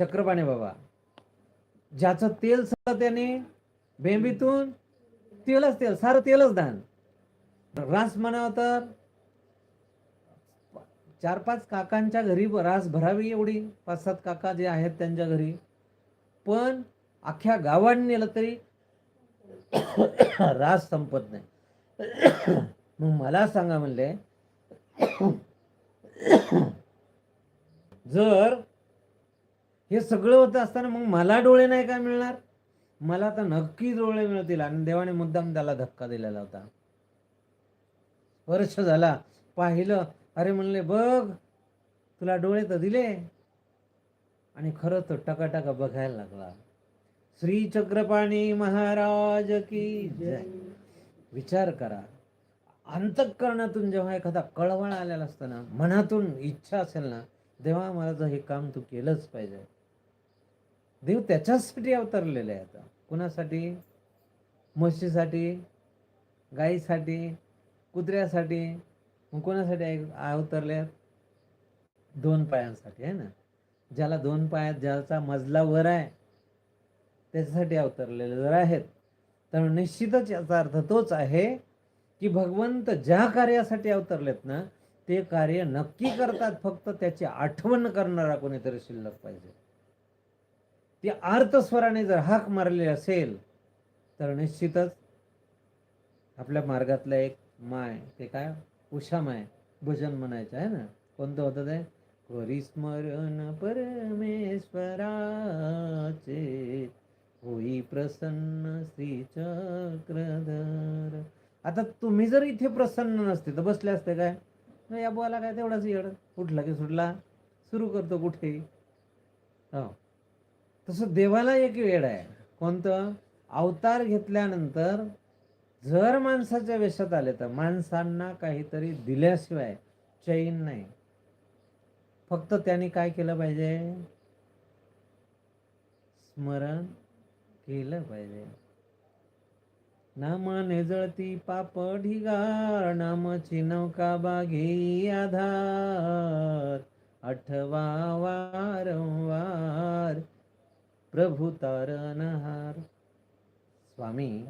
चक्रपाणी बाबा. ज्याचं तेल त्याने बेंबीतून तेलच तेल सारं तेलच दान रास म्हणावं तर चार पाच काकांच्या घरी रास भरावी एवढी. पाच सात काका जे आहेत त्यांच्या घरी. पण अख्ख्या गावाने नेलं तरी रास संपत नाही. मग मला सांगा म्हणले जर हे सगळं होत असताना मग मला डोळे नाही काय मिळणार? मला तर नक्की डोळे मिळतील. आणि देवाने मुद्दाम त्याला धक्का दिलेला होता. वर्ष झाला. पाहिलं. अरे म्हणले बघ तुला डोळे तर दिले. आणि खरं तर टकाटका बघायला लागला. श्री चक्रपाणी महाराज की जय. विचार करा. अंतःकरणातून जेव्हा एखादा कळवळ आलेला असताना मनातून इच्छा असेल ना देवा मला तर हे काम तू केलंच पाहिजे. देव त्याच्यासाठी अवतरलेले आहे आता कुणासाठी? म्हशीसाठी गाईसाठी कुत्र्यासाठी मग कोणासाठी अवतरले आहेत? दोन पायांसाठी आहे ना? ज्याला दोन पायात ज्याचा मजला वर आहे त्याच्यासाठी अवतरलेले जर आहेत तर निश्चितच याचा अर्थ तोच आहे की भगवंत ज्या कार्यासाठी अवतरलेत ना ते कार्य नक्की करतात. फक्त त्याची आठवण करणारा कोणीतरी शिल्लक पाहिजे. ती आर्तस्वराने जर हाक मारली असेल तर निश्चितच आपल्या मार्गातलं एक माय ते काय? उषा माय भजन म्हणायचं आहे ना? कोणतं होतं ते? हरी स्मरण परमेश्वराचे होई प्रसन्न श्री चक्रधर आता तुम्ही जर इथे प्रसन्न नसते तर बसले असते काय? नाही या बोला काय तेवढाच येड? उठला की सुटला? सुरू करतो कुठे हो. तसं देवाला एक वेळ आहे. कोणतं? अवतार घेतल्यानंतर जर माणसाच्या वेशात आले तर माणसांना काहीतरी दिल्याशिवाय चैन नाही. फक्त त्यांनी काय केलं पाहिजे? स्मरण केलं पाहिजे. नाम नेजळती पाप ढिगार नामची नौका बाघे आधार आठवा वारंवार प्रभू तारणहार स्वामी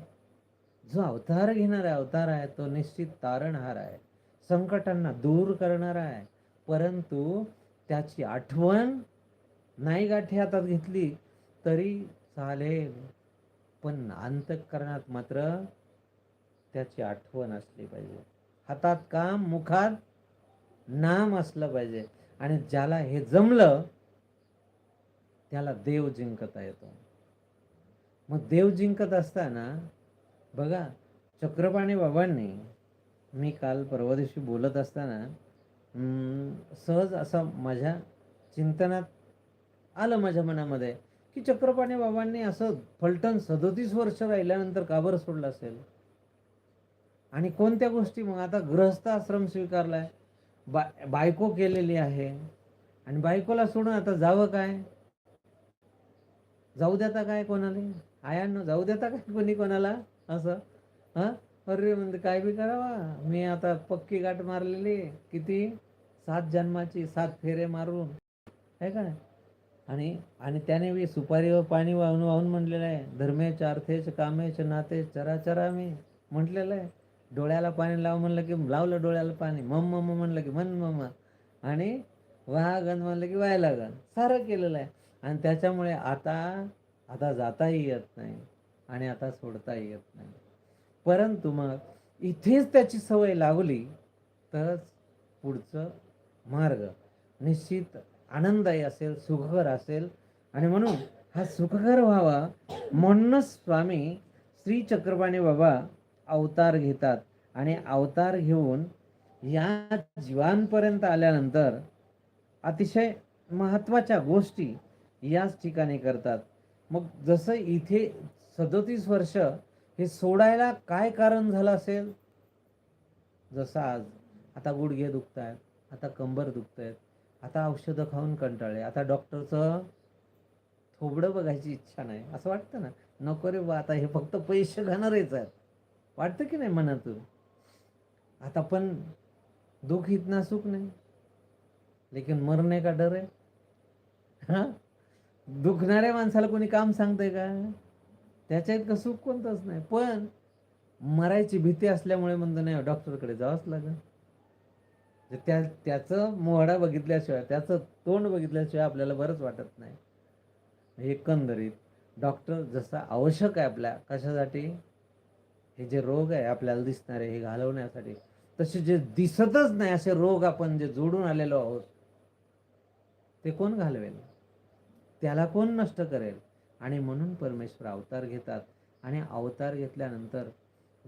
जो अवतार घेणारा अवतार आहे तो निश्चित तारणहार आहे. संकटांना दूर करणारा आहे. परंतु त्याची आठवण नाही गाठी हातात घेतली तरी चालेल. पण अंतकरणात मात्र त्याची आठवण असली पाहिजे. हातात काम मुखात नाम असलं पाहिजे. आणि ज्याला हे जमलं त्याला देव जिंकता येतो. मग देव जिंकत असताना बघा चक्रपाणी बाबांनी मी काल परवा दिवशी बोलत असताना सहज असं माझ्या चिंतनात आलं माझ्या मनामध्ये की चक्रपाणी बाबांनी असं फलटण सदोतीस वर्ष राहिल्यानंतर का बरं सोडलं असेल? आणि कोणत्या गोष्टी? मग आता गृहस्थ आश्रम स्वीकारलाय बा बायको केलेली आहे. आणि बायकोला सोडून आता जावं काय? जाऊ देता काय कोणाला? आयांना जाऊ देता काय कोणी कोणाला? असं? हां? अरे म्हणजे काय बी करावा? मी आता पक्की गाठ मारलेली किती? सात जन्माची सात फेरे मारून. आहे का आणि आणि त्याने बी सुपारीवर पाणी वाहून वाहून म्हटलेलं आहे. धर्मेच अर्थेच कामेच नातेच चराचरा मी म्हटलेलं आहे. डोळ्याला पाणी लाव म्हणलं की लावलं डोळ्याला पाणी. मम मम म्हणलं की मन मम. आणि वाहा गण म्हणलं की व्हायला गण सारं केलेलं आहे. आणि त्याच्यामुळे आता आता जाताही येत नाही आणि आता सोडताही येत नाही. परंतु मग इथेच त्याची सवय लागली तरच पुढचं मार्ग निश्चित आनंददायी असेल सुखकर असेल. आणि म्हणून हा सुखकर व्हावा म्हणूनच स्वामी श्री चक्रपाणी बाबा अवतार घेतात. आणि अवतार घेऊन या जीवांपर्यंत आल्यानंतर अतिशय महत्त्वाच्या गोष्टी याच ठिकाणी करतात. मग जसं इथे सदोतीस वर्ष हे सोडायला काय कारण झालं असेल? जसं आज. आता गुडघे दुखत आहेत आता कंबर दुखत आहेत आता औषधं खाऊन कंटाळले आता डॉक्टरचं थोबडं बघायची इच्छा नाही. असं वाटतं ना? नको रे बा आता हे फक्त पैसे घाणारेच आहेत. वाटतं की नाही मनातून? आता पण दुःख इतना सुख नाही. लेकिन मरणे का डर आहे? हां? दुखणाऱ्या माणसाला कोणी काम सांगतंय का? त्याच्या इतकं सुख कोणतंच नाही. पण मरायची भीती असल्यामुळे म्हणतो नाही डॉक्टरकडे जावंच लागेल. त्या त्याचं मोहडा बघितल्याशिवाय त्याचं तोंड बघितल्याशिवाय आपल्याला बरंच वाटत नाही. एकंदरीत डॉक्टर जसा आवश्यक आहे आपल्या कशासाठी हे जे रोग आहे आपल्याला दिसणारे हे घालवण्यासाठी तसे जे दिसतच नाही असे रोग आपण जे जोडून आलेलो आहोत ते कोण घालवेल? त्याला कोण नष्ट करेल? आणि म्हणून परमेश्वर अवतार घेतात. आणि अवतार घेतल्यानंतर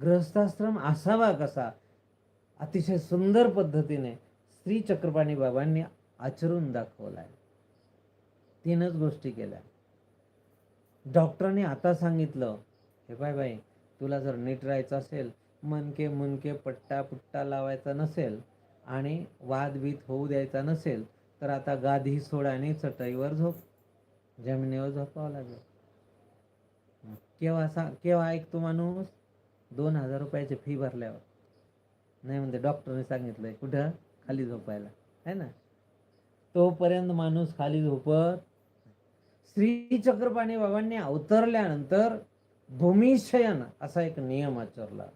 गृहस्थाश्रम असावा कसा? अतिशय सुंदर पद्धतीने श्री चक्रपाणी बाबांनी आचरून दाखवलाय. तीनच गोष्टी केल्या. डॉक्टरांनी आता सांगितलं हे बाय बाई तुला जर नीट राहायचं असेल मनके मुनके पट्टा पुट्टा लावायचा नसेल आणि वादबीत होऊ द्यायचा नसेल तर आता गाधी सोडाने आणि चटईवर झोप. जमिनीवर झोपावं लागेल. केव्हा सांग केव्हा ऐकतो माणूस? दोन हजार रुपयाची फी भरल्यावर. नाही म्हणते डॉक्टरने सांगितलंय कुठं? खाली झोपायला. है ना? तोपर्यंत माणूस खाली झोपत श्री चक्रपाणी बाबांनी अवतरल्यानंतर भूमिशयन असा एक नियम आचरला.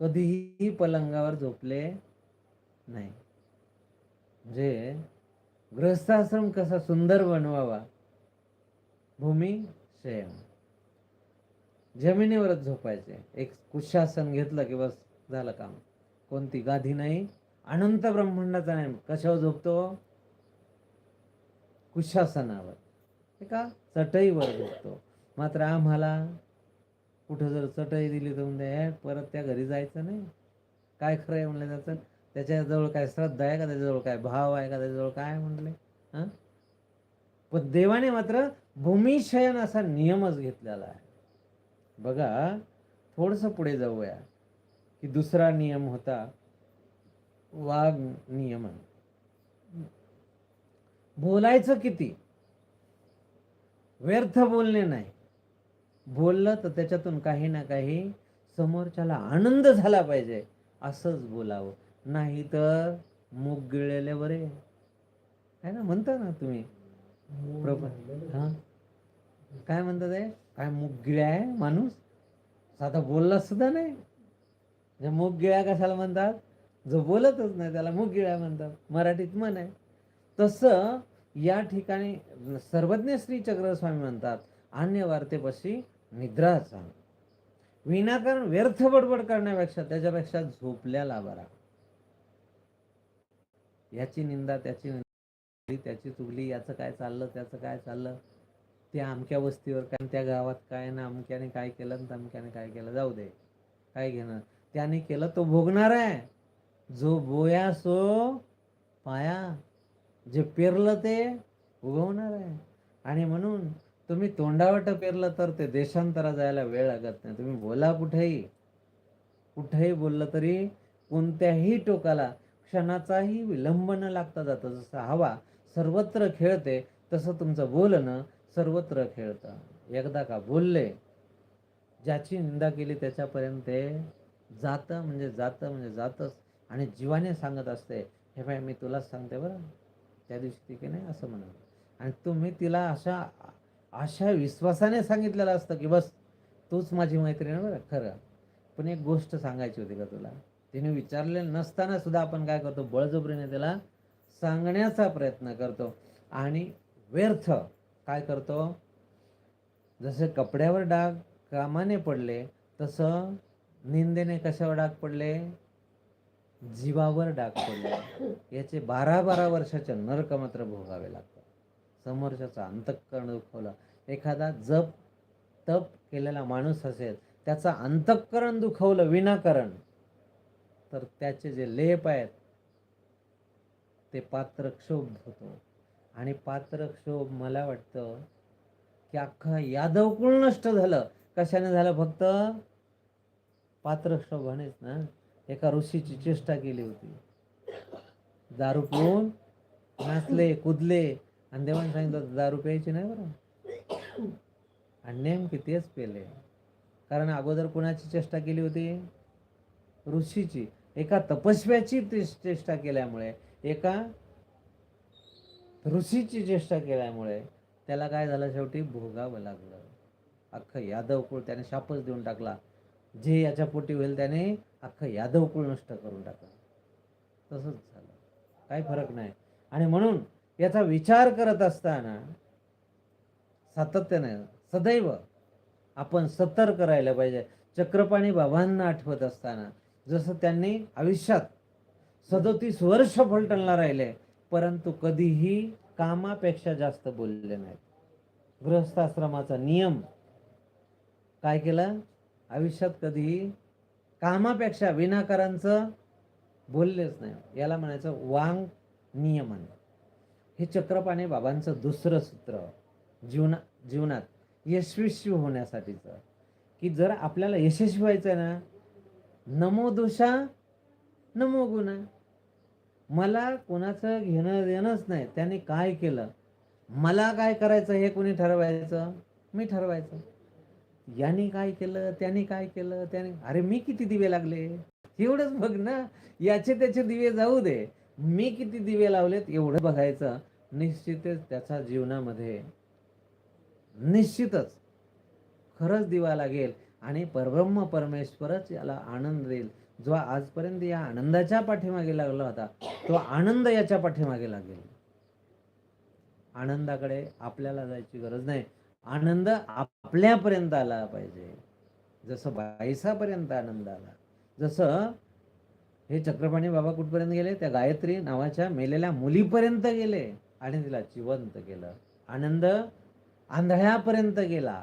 कधीही पलंगावर झोपले नाही. म्हणजे गृहस्थाश्रम कसा सुंदर बनवावा? भूमी शयन जमिनीवरच झोपायचे. एक कुशासन घेतलं की बस झालं काम. कोणती गाधी नाही. अनंत ब्रह्मांडाचा नाही कशावर झोपतो? कुशासनावर. एका का? चटईवर झोपतो. मात्र आम्हाला कुठं जर चटई दिली तर म्हणजे परत त्या घरी जायचं नाही. काय खरं आहे म्हणलं त्याचं? त्याच्याजवळ काय श्रद्धा आहे का? त्याच्याजवळ काय भाव आहे का? त्याच्याजवळ काय म्हटले? हां? पण देवाने मात्र भूमिशयन असा नियमच घेतलेला आहे. बघा थोडंसं पुढे जाऊया. की दुसरा नियम होता वाघ नियमन. बोलायचं किती? व्यर्थ बोलणे नाही. बोललं तर त्याच्यातून काही ना काही समोरच्याला आनंद झाला पाहिजे. असंच बोलावं. नाही तर मूग गिळलेले बरे. आहे ना? म्हणता ना तुम्ही. हा? काय म्हणतात ते? काय मूग गिळ्या आहे माणूस? साधा बोलला सुद्धा नाही. म्हणजे मूग गिळ्या कशाला म्हणतात? जो बोलतच नाही त्याला मूग गिळ्या म्हणतात. मराठीत म्हण आहे. तसं या ठिकाणी सर्वज्ञ श्री चक्रस्वामी म्हणतात अन्य वार्तेपाशी निद्रा सांग विनाकारण व्यर्थ बडबड करण्यापेक्षा त्याच्यापेक्षा झोपल्याला बरा याची निंदा त्याची निंदा त्याची चुगली याचं काय चाललं त्याचं काय चाललं त्या अमक्या वस्तीवर काय त्या गावात काय ना अमक्याने काय केलं आणि तमक्याने काय केलं जाऊ दे काय घेणं. त्याने केलं तो भोगणार आहे. जो बोया सो पाया. जे पेरलं ते उगवणार आहे. आणि म्हणून तुम्ही तोंडावट पेरलं तर ते देशांतरा जायला वेळ लागत नाही. तुम्ही बोला कुठेही. कुठेही बोललं तरी कोणत्याही टोकाला क्षणाचाही विलंब न लागता जातं जसं हवा सर्वत्र खेळते तसं तुमचं बोलणं सर्वत्र खेळतं. एकदा का बोलले ज्याची निंदा केली त्याच्यापर्यंत ते जातं म्हणजे जातं म्हणजे जातंच. आणि जीवाने सांगत असते हे बाय मी तुलाच सांगते बरं त्या दिवशी ती की नाही? असं म्हणत. आणि तुम्ही तिला अशा अशा विश्वासाने सांगितलेलं असतं की बस तूच माझी मैत्रीण आहे बरं खरं. पण एक गोष्ट सांगायची होती का तुला? तिने विचारले नसताना सुद्धा आपण काय करतो? बळजबरीने त्याला सांगण्याचा प्रयत्न करतो. आणि व्यर्थ काय करतो? जसे कपड्यावर डाग कामाने पडले तसं निंदेने कशावर डाग पडले? जीवावर डाग पडले. याचे बारा बारा वर्षाचे नरक मात्र भोगावे लागतात. समोरच्याचा अंतःकरण दुखवलं. एखादा जप तप केलेला माणूस असेल त्याचा अंतःकरण दुखवलं विनाकारण. तर त्याचे जे लेप आहेत ते पात्रक्षोभ होतो. आणि पात्रक्षोभ मला वाटतं की अख्खा यादव कुळ नष्ट झालं. कशाने झालं फक्त? पात्रक्षोभानेच ना. एका ऋषीची चेष्टा केली होती. दारू पिऊन नाचले कुदले. आणि देवाने सांगितलं दारू प्यायची नाही बरं. आणि नेमके तेच पेले. कारण अगोदर कुणाची चेष्टा केली होती? ऋषीची. एका तपस्व्याची चेष्टा केल्यामुळे एका ऋषीची चेष्टा केल्यामुळे त्याला काय झालं शेवटी? भोगावं लागलं. अख्खं यादव कुळ त्याने शापच देऊन टाकला. जे याच्या पोटी होईल त्याने अख्खं यादव कुळ नष्ट करून टाकलं. तसंच झालं. काही फरक नाही. आणि म्हणून याचा विचार करत असताना सातत्याने सदैव आपण सतर्क राहिलं पाहिजे. चक्रपाणी बाबांना आठवत असताना जसं त्यांनी आयुष्यात सदोतीस वर्ष फलटणला राहिले परंतु कधीही कामापेक्षा जास्त बोलले नाहीत. गृहस्थाश्रमाचा नियम काय केलं? आयुष्यात कधीही कामापेक्षा विनाकारांचं बोललेच नाही. याला म्हणायचं वांग नियमन. हे चक्रपाणी बाबांचं दुसरं सूत्र जीवना जीवनात यशस्वी होण्यासाठीचं. की जर आपल्याला यशस्वी व्हायचं आहे ना नमो दोषा नमो गुणा. मला कोणाचं घेणं देणंच नाही. त्याने काय केलं? मला काय करायचं हे कोणी ठरवायचं? मी ठरवायचं. याने काय केलं? त्याने काय केलं? त्याने अरे मी किती दिवे लागले? एवढंच बघ ना. याचे त्याचे दिवे जाऊ दे. मी किती दिवे लावलेत एवढं बघायचं. निश्चितच त्याचा जीवनामध्ये निश्चितच. खरंच दिवा लागेल. आणि परब्रह्म परमेश्वरच याला आनंद देईल. जो आजपर्यंत या आनंदाच्या पाठीमागे लागला होता तो आनंद याच्या पाठीमागे लागेल. आनंदाकडे आपल्याला जायची गरज नाही. आनंद आपल्यापर्यंत आला पाहिजे. जसं बाईसापर्यंत आनंद आला जसं हे चक्रपाणी बाबा कुठपर्यंत गेले? त्या गायत्री नावाच्या मेलेल्या मुलीपर्यंत गेले आणि तिला जिवंत केलं. आनंद आंधळ्यापर्यंत गेला.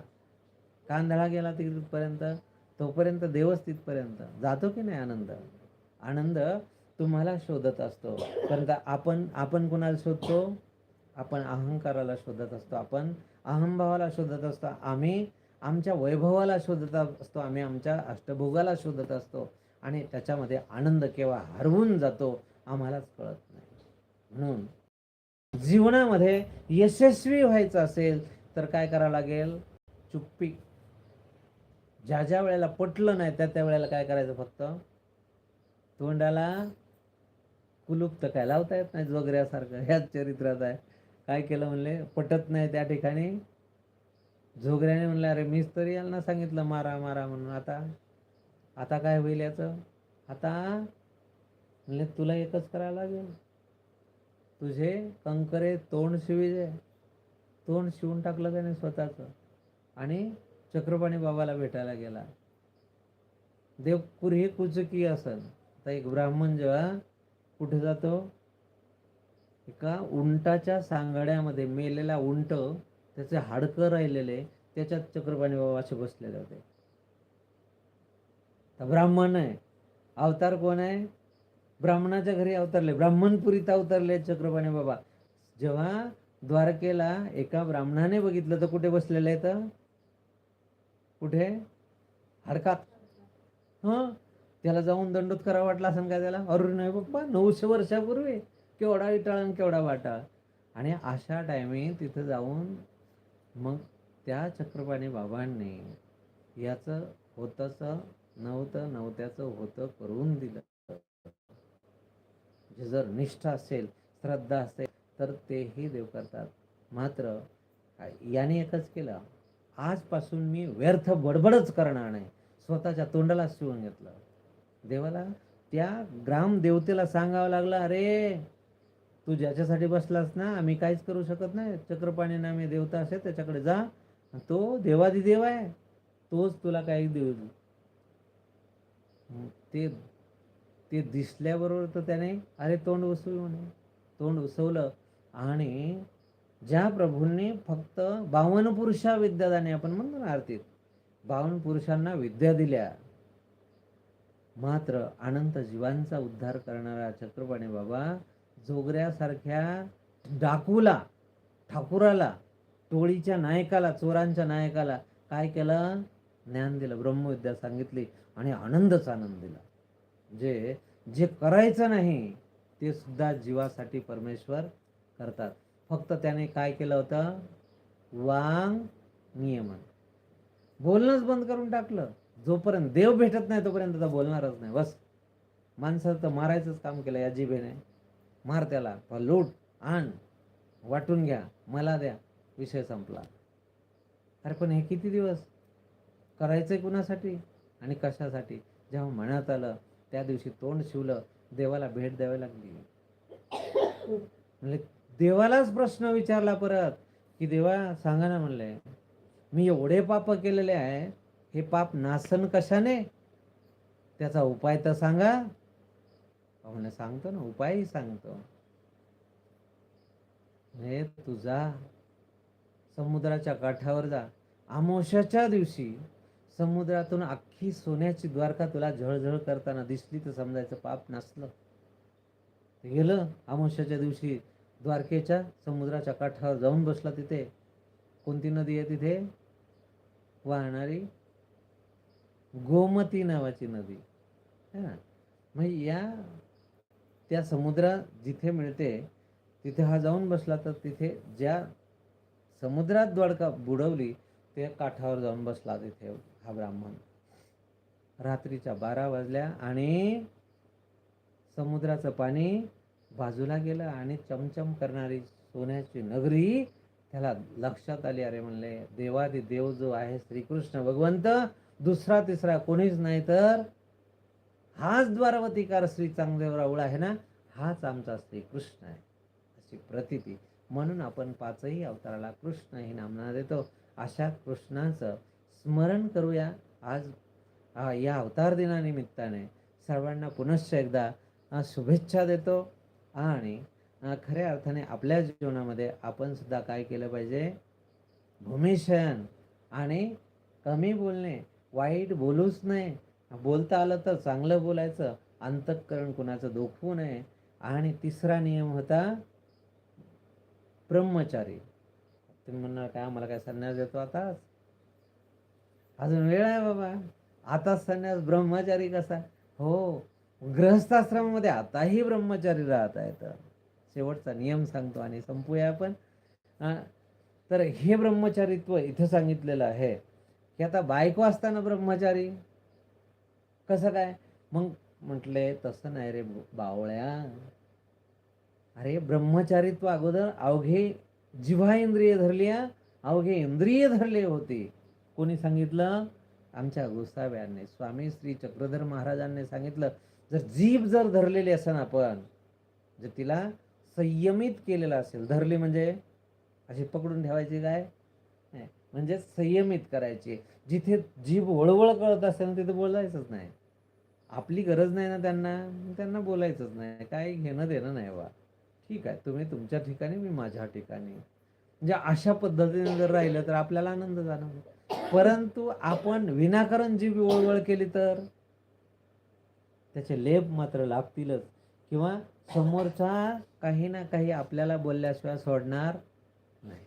कांदळा गेला तिथपर्यंत तोपर्यंत देवच तिथपर्यंत. जातो की नाही आनंद? आनंद तुम्हाला शोधत असतो. परंतु आपण आपण कुणाला शोधतो? आपण अहंकाराला शोधत असतो. आपण अहंभावाला शोधत असतो. आम्ही आमच्या वैभवाला शोधत असतो. आम्ही आमच्या अष्टभोगाला शोधत असतो. आणि त्याच्यामध्ये आनंद केव्हा हरवून जातो आम्हालाच कळत नाही. म्हणून जीवनामध्ये यशस्वी व्हायचं असेल तर काय करावं लागेल? चुप्पी ज्या ज्या वेळेला पटलं नाही त्या त्या वेळेला काय करायचं फक्त? तोंडाला कुलूप तर काय लावता येत नाही जोगऱ्यासारखं ह्याच चरित्रात आहे. काय केलं म्हणले? पटत नाही त्या ठिकाणी. जोगऱ्याने म्हणलं अरे मीच तरी यांना सांगितलं मारा मारा म्हणून. आता आता काय होईल याचं? आता म्हणले तुला एकच करायला लागेल. तुझे कंकरे तोंड शिविजे तोंड शिवून टाकलं त्याने स्वतःचं. आणि चक्रपाणी बाबाला भेटायला गेला. देवपूर हे कुचकी असन. आता एक ब्राह्मण जेव्हा कुठे जातो? एका उंटाच्या सांगाड्यामध्ये मेलेला उंट त्याचे हाडकं राहिलेले त्याच्यात चक्रपाणी बाबा असे बसलेले होते. तर ब्राह्मण आहे. अवतार कोण आहे? ब्राह्मणाच्या घरी अवतरले. ब्राह्मणपुरीत अवतरले चक्रपाणी बाबा. जेव्हा द्वारकेला एका ब्राह्मणाने बघितलं तर कुठे बसलेलं आहे तर? कुठे? हडकात हं? त्याला जाऊन दंडोत करावा वाटला असं काय त्याला? अरुण नाही बाप्पा नऊशे वर्षापूर्वी. केवढा इटाळ आणि केवढा वाटा आणि अशा टायमी तिथं जाऊन मग त्या चक्रपाणी बाबांनी याचं होतंचं नव्हतं नव्हत्याचं होतं करून दिलं. जे जर निष्ठा असेल श्रद्धा असेल तर तेही देव करतात. मात्र याने एकच केलं. आजपासून मी व्यर्थ बडबडच करणार नाही. स्वतःच्या तोंडाला शिवून घेतलं. देवाला त्या ग्रामदेवतेला सांगावं लागलं अरे तू ज्याच्यासाठी बसलास ना आम्ही काहीच करू शकत नाही. चक्रपाणी नामे देवता असे त्याच्याकडे जा. तो देवादिदेव आहे. तोच तुला काही देऊ ते ते दिसल्याबरोबर तर त्याने अरे तोंड उसवी म्हणे तोंड उसवलं आणि ज्या प्रभूंनी फक्त बावन पुरुषा विद्यादाने आपण म्हणतो ना आरतीत बावन पुरुषांना विद्या दिल्या मात्र अनंत जीवांचा उद्धार करणारा चक्रपाणी बाबा जोगऱ्यासारख्या डाकूला ठाकुराला टोळीच्या नायकाला चोरांच्या नायकाला काय केलं? ज्ञान दिलं ब्रह्मविद्या सांगितली आणि आनंदच आनंद दिला. जे जे करायचं नाही ते सुद्धा जीवासाठी परमेश्वर करतात. फक्त त्याने काय केलं होतं? वांग नियमन. बोलणंच बंद करून टाकलं. जोपर्यंत देव भेटत नाही तोपर्यंत तर बोलणारच नाही. बस. माणसाचं तर मारायचंच काम केलं या जिभेने. मार त्याला. लूट आण वाटून घ्या. मला द्या. विषय संपला. अरे पण हे किती दिवस? करायचंय कुणासाठी? आणि कशासाठी? जेव्हा म्हणत आलं त्या दिवशी तोंड शिवलं देवाला भेट द्यावी लागली. म्हणजे देवालाच प्रश्न विचारला परत की देवा सांगा ना म्हणले मी एवढे पाप केलेले आहे हे पाप नासन कशाने? त्याचा उपाय तर सांगा. अहो म्हणे सांगतो ना उपायही सांगतो. हे तुझा समुद्राच्या काठावर जा. आमोशाच्या दिवशी समुद्रातून अख्खी सोन्याची द्वारका तुला झळझळ करताना दिसली तर समजायचं पाप नसलं. गेलं आमोशाच्या दिवशी. द्वारकेच्या समुद्राच्या काठावर जाऊन बसला तिथे. कोणती नदी आहे तिथे? वाहणारी गोमती नावाची नदी. है ना? मग या त्या समुद्रात जिथे मिळते तिथे हा जाऊन बसला तर तिथे ज्या समुद्रात द्वारका बुडवली ते काठावर जाऊन बसला तिथे हा ब्राह्मण. रात्रीच्या बारा वाजल्या आणि समुद्राचं पाणी बाजूला गेलं आणि चमचम करणारी सोन्याची नगरी त्याला लक्षात आली. अरे म्हणले देवादी देव जो आहे श्रीकृष्ण भगवंत दुसरा तिसरा कोणीच नाही तर हाच द्वारवतीकार श्री चांगदेव राऊळ आहे ना? हाच आमचा श्रीकृष्ण आहे. अशी प्रतिती. म्हणून आपण पाचही अवताराला कृष्ण ही नामना देतो. अशा कृष्णाचं स्मरण करूया. आज या अवतार दिनानिमित्ताने सर्वांना पुनश्च एकदा शुभेच्छा देतो. आणि खऱ्या अर्थाने आपल्या जीवनामध्ये आपण सुद्धा काय केलं पाहिजे? भूमिशयन आणि कमी बोलणे वाईट बोलूच नाही बोलता आलं तर चांगलं बोलायचं. अंतःकरण कुणाचं दुखवू नये. आणि तिसरा नियम होता ब्रह्मचारी. तुम्ही म्हणणार काय? आम्हाला काय संन्यास देतो आताच? अजून वेळ आहे बाबा. आताच संन्यास ब्रह्मचारी कसा? हो. गृहस्थाश्रमामध्ये आताही ब्रह्मचारी राहत आहेत. शेवटचा नियम सांगतो आणि संपूया आपण. तर हे ब्रह्मचारीत्व इथं सांगितलेलं आहे की आता बायको असताना ब्रह्मचारी. कसं काय? मग म्हटले तसं नाही रे बावळ्या. अरे ब्रह्मचारीत्व अगोदर अवघे जिव्हा इंद्रिय धरली अवघे इंद्रिय धरले होते. कोणी सांगितलं? आमच्या गोसाव्यांनी स्वामी श्री चक्रधर महाराजांनी सांगितलं जर जीभ जर धरलेली असेल आपण जर तिला संयमित केलेलं असेल धरली म्हणजे अशी पकडून ठेवायची काय? म्हणजे संयमित करायची. जिथे जीभ वळवळ कळत असेल तिथे बोलायचंच नाही. आपली गरज नाही ना त्यांना त्यांना बोलायचंच नाही. काय घेणं देणं नाही बा. ठीक आहे तुम्ही तुमच्या ठिकाणी मी माझ्या ठिकाणी. म्हणजे अशा पद्धतीने जर राहिलं तर आपल्याला आनंद जाणवतो. परंतु आपण विनाकारण जीभ वळवळ केली तर? त्याचे लेप मात्र लागतीलच. किंवा समोरचा काही ना काही आपल्याला बोलल्याशिवाय सोडणार नाही.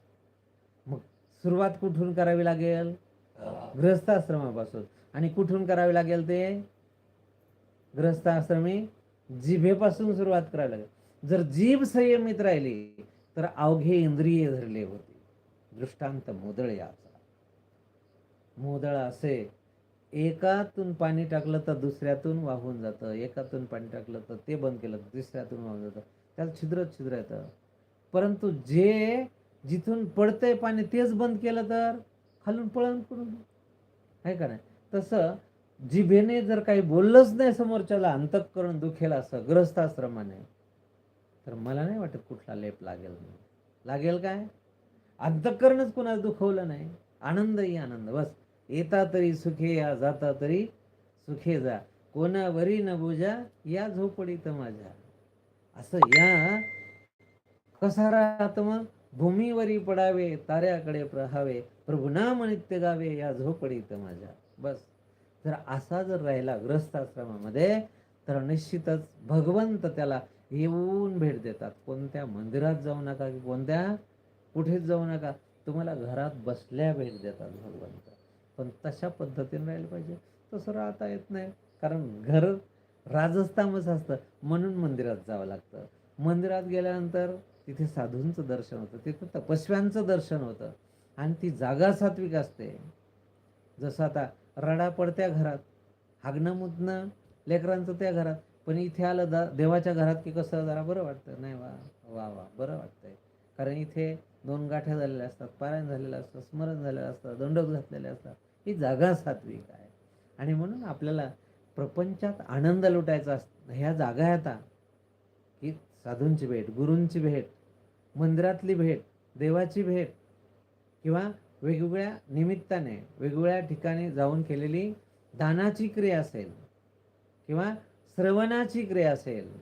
मग सुरुवात कुठून करावी लागेल? गृहस्थाश्रमापासून. आणि कुठून करावी लागेल ते? गृहस्थाश्रमी जिभेपासून सुरुवात करावी लागेल. जर जीभ संयमित राहिली तर अवघे इंद्रिय धरले होते. दृष्टांत मोदळ याचा. मोदळ असे एकातून पाणी टाकलं तर दुसऱ्यातून वाहून जातं. एकातून पाणी टाकलं तर ते बंद केलं तर तिसऱ्यातून वाहून जातं. त्याला छिद्र छिद्र येतं. परंतु जे जिथून पडतंय पाणी तेच बंद केलं तर खालून पळण करून आहे का नाही? तसं जिभेने जर काही बोललंच नाही समोरच्याला अंतःकरण दुखेल असं ग्रस्ताश्रमाने तर मला नाही वाटत कुठला लेप लागेल लागेल काय? अंतःकरणच कुणाला दुखवलं नाही. आनंदही आनंद. बस. येता तरी सुखे या जाता तरी सुखे जा. कोणावरी न बुजा या झोपडीत माझ्या. असं या कसा राहत मग? भूमीवरी पडावे ताऱ्याकडे प्रहावे. प्रभुनाम नित्य गावे या झोपडीत माझ्या. बस. जर असा जर राहिला ग्रस्ताश्रमामध्ये तर निश्चितच भगवंत त्याला येऊन भेट देतात. कोणत्या मंदिरात जाऊ नका की कोणत्या कुठेच जाऊ नका. तुम्हाला घरात बसल्या भेट देतात भगवंत. पण तशा पद्धतीने राहिलं पाहिजे. तसं राहता येत नाही. कारण घर राजस्थानच असतं. म्हणून मंदिरात जावं लागतं. मंदिरात गेल्यानंतर तिथे साधूंचं दर्शन होतं. तिथे तपस्व्यांचं दर्शन होतं. आणि ती जागा सात्विक असते. जसं आता रडा पडत्या घरात हागणं मुतणं लेकरांचं त्या घरात पण इथे आलं दा देवाच्या घरात की कसं जरा बरं वाटतं. नाही वा वा वा बरं वाटतंय. कारण इथे दोन गाठ्या झालेल्या असतात पारायण झालेलं असतं स्मरण झालेलं असतं दंडक घातलेले असतात. ही जागा सात्विक आहे. आणि म्हणून आपल्याला प्रपंचात आनंद लुटायचा असतो ह्या जागा आता. की साधूंची भेट गुरूंची भेट मंदिरातली भेट देवाची भेट किंवा वेगवेगळ्या निमित्ताने वेगवेगळ्या ठिकाणी जाऊन केलेली दानाची क्रिया असेल किंवा श्रवणाची क्रिया असेल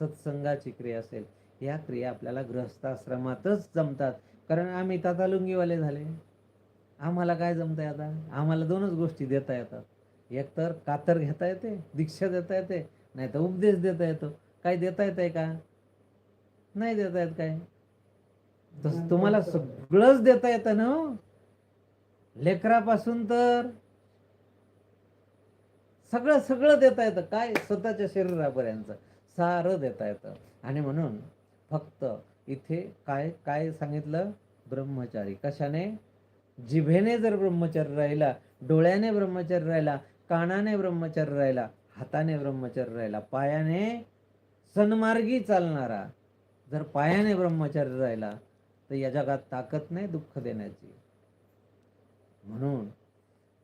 सत्संगाची क्रिया असेल या क्रिया आपल्याला गृहस्थाश्रमातच जमतात. कारण आम्ही तातालुंगीवाले झाले. आम्हाला काय जमतंय आता? आम्हाला दोनच गोष्टी देता येतात. एक तर कातर घेता येते दीक्षा देता येते नाही तर उपदेश देता येतो. काय देता येत आहे का? नाही देता येत काय? तसं तुम्हाला सगळंच देता येतं ना हो? लेकरापासून तर सगळं सगळं देता येतं. काय? स्वतःच्या शरीरापर्यंत सारं देता येतं. आणि म्हणून फक्त इथे काय काय सांगितलं? ब्रह्मचारी. कशाने? जिभेने जर ब्रह्मचर्य राहिला डोळ्याने ब्रह्मचर्य राहिला कानाने ब्रह्मचर्य राहिला हाताने ब्रह्मचर्य राहिला पायाने सन्मार्गी चालणारा जर पायाने ब्रह्मचर्य राहिला तर या जगात ताकद नाही दुःख देण्याची. म्हणून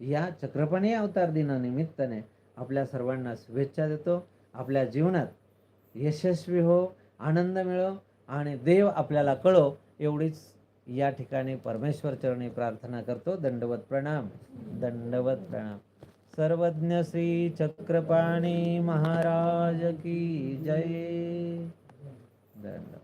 या चक्रपाणी अवतार दिनानिमित्ताने आपल्या सर्वांना शुभेच्छा देतो. आपल्या जीवनात यशस्वी हो आनंद मिळो आणि देव आपल्याला कळो एवढीच या ठिकाणी परमेश्वर चरणी प्रार्थना करतो दंडवत प्रणाम दंडवत प्रणाम सर्वज्ञ श्री चक्रपाणी महाराज की जय दंड